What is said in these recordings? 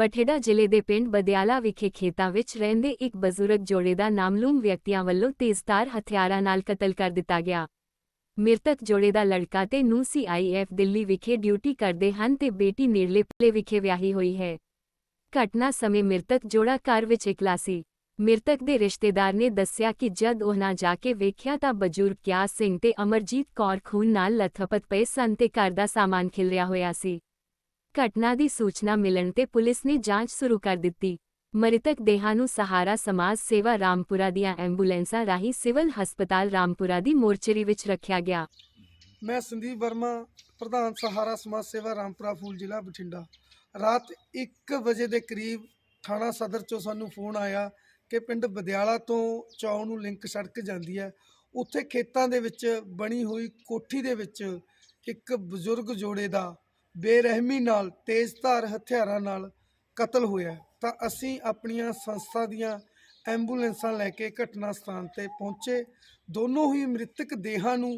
ਬਠਿੰਡਾ ਜ਼ਿਲ੍ਹੇ ਦੇ ਪਿੰਡ ਬਦਿਆਲਾ ਵਿਖੇ ਖੇਤਾਂ ਵਿੱਚ ਰਹਿੰਦੇ ਇੱਕ ਬਜ਼ੁਰਗ ਜੋੜੇ ਦਾ ਨਾਮਲੂਮ ਵਿਅਕਤੀਆਂ ਵੱਲੋਂ ਤੇਜ਼ਧਾਰ ਹਥਿਆਰਾਂ ਨਾਲ ਕਤਲ ਕਰ ਦਿੱਤਾ ਗਿਆ। ਮ੍ਰਿਤਕ ਜੋੜੇ ਦਾ ਲੜਕਾ ਤੇ ਨੂੰ ਸੀਆਈਐਫ ਦਿੱਲੀ ਵਿਖੇ ਡਿਊਟੀ ਕਰਦੇ ਹਨ ਤੇ ਬੇਟੀ ਨੇੜਲੇ ਪਲੇ ਵਿਖੇ ਵਿਆਹੀ ਹੋਈ ਹੈ। ਘਟਨਾ ਸਮੇਂ ਮ੍ਰਿਤਕ ਜੋੜਾ ਘਰ ਵਿੱਚ ਇਕਲਾ ਸੀ। ਮ੍ਰਿਤਕ ਦੇ ਰਿਸ਼ਤੇਦਾਰ ਨੇ ਦੱਸਿਆ ਕਿ ਜਦ ਉਹਨਾਂ ਜਾ ਕੇ ਵੇਖਿਆ ਤਾਂ ਬਜ਼ੁਰਗ ਕਿਆਸ ਸਿੰਘ ਤੇ ਅਮਰਜੀਤ ਕੌਰ ਖੂਨ ਨਾਲ ਲਥਪਥ ਪਏ ਸਨ ਤੇ ਘਰ ਦਾ ਸਾਮਾਨ ਖਿਲਰਿਆ ਹੋਇਆ ਸੀ। ਘਟਨਾ ਦੀ ਸੂਚਨਾ ਮਿਲਣ ਤੇ ਪੁਲਿਸ ਨੇ ਜਾਂਚ ਸ਼ੁਰੂ ਕਰ ਦਿੱਤੀ। ਮ੍ਰਿਤਕ ਦੇਹਾਂ ਨੂੰ ਸਹਾਰਾ ਸਮਾਜ ਸੇਵਾ ਰਾਮਪੁਰਾ ਦੀਆਂ ਐਂਬੂਲੈਂਸਾਂ ਰਾਹੀਂ ਸਿਵਲ ਹਸਪਤਾਲ ਰਾਮਪੁਰਾ ਦੀ ਮੋਰਚਰੀ ਵਿੱਚ ਰੱਖਿਆ ਗਿਆ। ਮੈਂ ਸੰਦੀਪ ਵਰਮਾ, ਪ੍ਰਧਾਨ ਸਹਾਰਾ ਸਮਾਜ ਸੇਵਾ ਰਾਮਪੁਰਾ, ਫੂਲ ਜ਼ਿਲ੍ਹਾ ਬਠਿੰਡਾ। ਰਾਤ 1 ਵਜੇ ਦੇ ਕਰੀਬ ਥਾਣਾ ਸਦਰ ਚੋਂ ਸਾਨੂੰ ਫੋਨ ਆਇਆ ਕਿ ਪਿੰਡ ਬਦਿਆਲਾ ਤੋਂ ਚੌ ਨੂੰ ਲਿੰਕ ਸੜਕ ਜਾਂਦੀ ਹੈ। ਉੱਥੇ ਖੇਤਾਂ ਦੇ ਵਿੱਚ ਬਣੀ ਹੋਈ ਕੋਠੀ ਦੇ ਵਿੱਚ ਇੱਕ ਬਜ਼ੁਰਗ ਜੋੜੇ ਦਾ ਬੇਰਹਿਮੀ ਨਾਲ ਤੇਜ਼ਧਾਰ ਹਥਿਆਰਾਂ ਨਾਲ ਕਤਲ ਹੋਇਆ। ਤਾਂ ਅਸੀਂ ਆਪਣੀਆਂ ਸੰਸਥਾ ਦੀਆਂ ਐਂਬੂਲੈਂਸਾਂ ਲੈ ਕੇ ਘਟਨਾ ਸਥਾਨ ਤੇ ਪਹੁੰਚੇ। ਦੋਨੋਂ ਹੀ ਮ੍ਰਿਤਕ ਦੇਹਾਂ ਨੂੰ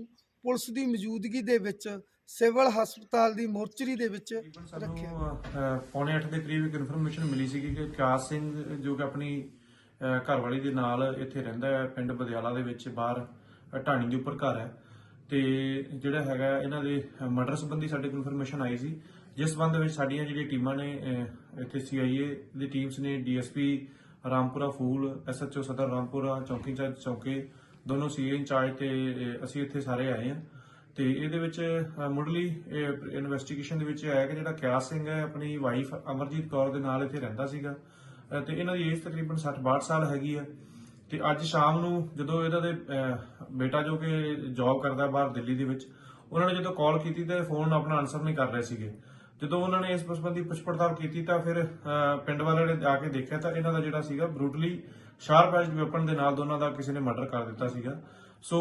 ਪੁਲਿਸ ਦੀ ਮੌਜੂਦਗੀ ਦੇ ਵਿੱਚ ਸਿਵਲ ਹਸਪਤਾਲ ਦੀ ਮੋਰਚਰੀ ਦੇ ਵਿੱਚ ਰੱਖਿਆ। ਪੌਣੇ 8 ਦੇ ਕਰੀਬ ਇੱਕ ਇਨਫੋਰਮੇਸ਼ਨ ਮਿਲੀ ਸੀ ਕਿ ਕਾਸ ਸਿੰਘ ਜੋ ਕਿ ਆਪਣੀ ਘਰਵਾਲੀ ਦੇ ਨਾਲ ਇੱਥੇ ਰਹਿੰਦਾ ਹੈ ਪਿੰਡ ਬਦਿਆਲਾ ਦੇ ਵਿੱਚ ਬਾਹਰ ਢਾਣੀ ਦੇ ਉੱਪਰ ਘਰ ਹੈ। ਤੇ ਜਿਹੜਾ ਹੈਗਾ ਇਹਨਾਂ ਦੇ ਮਰਡਰ ਸੰਬੰਧੀ ਸਾਡੇ ਕੋਲ ਇਨਫੋਰਮੇਸ਼ਨ ਆਈ ਸੀ। ਜਿਸ ਸੰਬੰਧ ਵਿੱਚ ਸਾਡੀਆਂ ਜਿਹੜੀਆਂ ਟੀਮਾਂ ਨੇ ਅਹ, ਇੱਥੇ ਸੀਆਈਏ ਦੀ ਟੀਮਸ ਨੇ ਡੀਐਸਪੀ ਰਾਮਪੁਰਾ ਫੂਲ ਐਸਐਚਓ ਸਦਰ ਰਾਮਪੁਰਾ ਚੌਕੀ ਇੰਚਾਰਜ ਚੌਕੇ ਦੋਨੋਂ ਸੀਏ ਇੰਚਾਰਜ ਤੇ ਅਸੀਂ ਇੱਥੇ ਸਾਰੇ ਆਏ ਹਾਂ। ਤੇ ਇਹਦੇ ਵਿੱਚ ਮੁੱਢਲੀ ਇਨਵੈਸਟੀਗੇਸ਼ਨ ਦੇ ਵਿੱਚ ਇਹ ਆਇਆ ਕਿ ਜਿਹੜਾ ਕਿਆਸ ਸਿੰਘ ਹੈ ਆਪਣੀ ਵਾਈਫ ਅਮਰਜੀਤ ਕੌਰ ਦੇ ਨਾਲ ਇੱਥੇ ਰਹਿੰਦਾ ਸੀਗਾ। ਅਹ, ਤੇ ਇਹਨਾਂ ਦੀ ਏਜ ਤਕਰੀਬਨ 60-62 ਸਾਲ ਹੈਗੀ ਹੈ ਤੇ ਅੱਜ ਸ਼ਾਮ ਨੂੰ ਜਦੋਂ ਇਹਨਾਂ ਦੇ ਬੇਟਾ ਜੋ ਕਿ ਜੌਬ ਕਰਦਾ ਬਾਹਰ ਦਿੱਲੀ ਦੇ ਵਿੱਚ, ਉਹਨਾਂ ਨੇ ਜਦੋਂ ਕਾਲ ਕੀਤੀ ਤੇ ਫੋਨ ਆਪਣਾ ਆਨਸਰ ਨਹੀਂ ਕਰ ਰਹੇ ਸੀਗੇ। ਜਦੋਂ ਉਹਨਾਂ ਨੇ ਇਸ ਸੰਬੰਧੀ ਪੁੱਛ ਪੜਤਾਲ ਕੀਤੀ ਤਾਂ ਫਿਰ ਪਿੰਡ ਵਾਲਿਆਂ ਨੇ ਆ ਕੇ ਦੇਖਿਆ ਤਾਂ ਇਹਨਾਂ ਦਾ ਜਿਹੜਾ ਸੀਗਾ ਬਰੂਟਲੀ ਸ਼ਾਰਪ ਐਜਡ ਵੈਪਨ ਦੇ ਨਾਲ ਦੋਨਾਂ ਦਾ ਕਿਸੇ ਨੇ ਮਰਡਰ ਕਰ ਦਿੱਤਾ ਸੀਗਾ। ਸੋ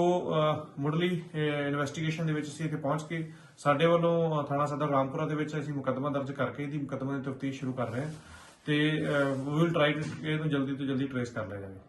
ਮੁੱਢਲੀ ਇਨਵੈਸਟੀਗੇਸ਼ਨ ਦੇ ਵਿੱਚ ਅਸੀਂ ਇੱਥੇ ਪਹੁੰਚ ਕੇ ਸਾਡੇ ਵੱਲੋਂ ਥਾਣਾ ਸਦਰ ਰਾਮਪੁਰਾ ਦੇ ਵਿੱਚ ਅਸੀਂ ਮੁਕੱਦਮਾ ਦਰਜ ਕਰਕੇ ਇਹਦੀ ਮੁਕੱਦਮੇ ਦੀ ਤਫਤੀਸ਼ ਸ਼ੁਰੂ ਕਰ ਰਹੇ ਹਾਂ ਤੇ ਵੀ ਵਿਲ ਟਰਾਈ ਟੂ ਇਹਨੂੰ ਜਲਦੀ ਤੋਂ ਜਲਦੀ ਟ੍ਰੇਸ ਕਰ ਲਿਆ ਜਾਵੇ।